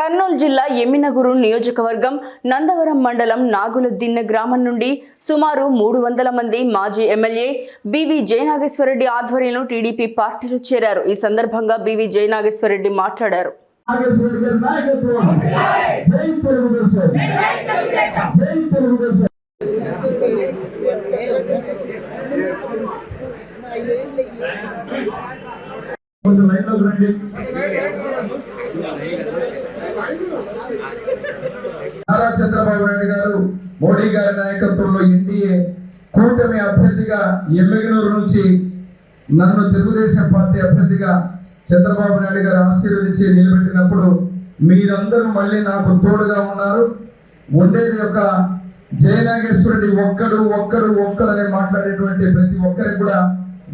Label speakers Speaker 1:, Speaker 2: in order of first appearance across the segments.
Speaker 1: కర్నూలు జిల్లా ఎమ్మినగురు నియోజకవర్గం నందవరం మండలం నాగులదిన్నె గ్రామం నుండి సుమారు మూడు వందల మంది మాజీ ఎమ్మెల్యే బివి జయనాగేశ్వరరెడ్డి ఆధ్వర్యంలో టీడీపీ పార్టీలో చేరారు ఈ సందర్భంగా బివి జయనాగేశ్వరరెడ్డి మాట్లాడారు
Speaker 2: కొంచెం లైన్లోకి రండి చంద్రబాబు నాయుడు గారు మోడీ గారి నాయకత్వంలో ఎన్డీఏ కూటమి అభ్యర్థిగా ఎమ్మెగనూరు నుంచి నన్ను తెలుగుదేశం పార్టీ అభ్యర్థిగా చంద్రబాబు నాయుడు గారు ఆశీర్వదించి నిలబెట్టినప్పుడు మీరందరూ మళ్ళీ నాకు తోడుగా ఉన్నారు. ఉండేది యొక్క జయనాగేశ్వరుడి ఒక్కడు ఒక్కడు ఒక్కడు అని మాట్లాడేటువంటి ప్రతి ఒక్కరికి కూడా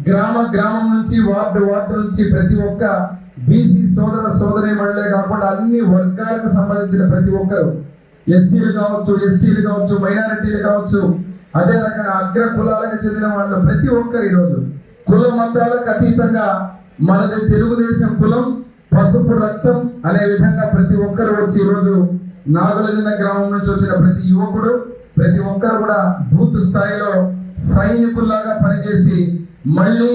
Speaker 2: గ్రామ గ్రామం నుంచి వార్డు వార్డు నుంచి ప్రతి ఒక్క బీసీ సోదర సోదరి మండలే కాకుండా అన్ని వర్గాలకు సంబంధించిన ప్రతి ఒక్కరు ఎస్సీలు కావచ్చు ఎస్టీలు కావచ్చు మైనారిటీలు కావచ్చు అదే రకంగా అగ్ర కులాలకు చెందిన వాళ్ళు ప్రతి ఒక్కరు ఈరోజు కుల మతాలకు అతీతంగా మనది తెలుగుదేశం కులం పసుపు రక్తం అనే విధంగా ప్రతి ఒక్కరు వచ్చి ఈరోజు నాగులదిన్న గ్రామం నుంచి వచ్చిన ప్రతి యువకుడు ప్రతి ఒక్కరు కూడా బూత్ స్థాయిలో సైనికుల్లాగా పనిచేసి మళ్ళీ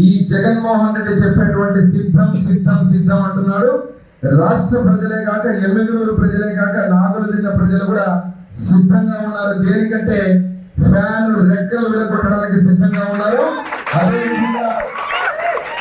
Speaker 2: ఈ జగన్మోహన్ రెడ్డి చెప్పినటువంటి సిద్ధం సిద్ధం సిద్ధం అంటున్నాడు. రాష్ట్ర ప్రజలే కాక ఎమ్మెల్యేలు ప్రజలే కాక నాగులదిన్న ప్రజలు కూడా సిద్ధంగా ఉన్నారు. దేనికంటే ఫ్యాన్ రెక్కలు విడగొట్టడానికి సిద్ధంగా ఉన్నారు. అదే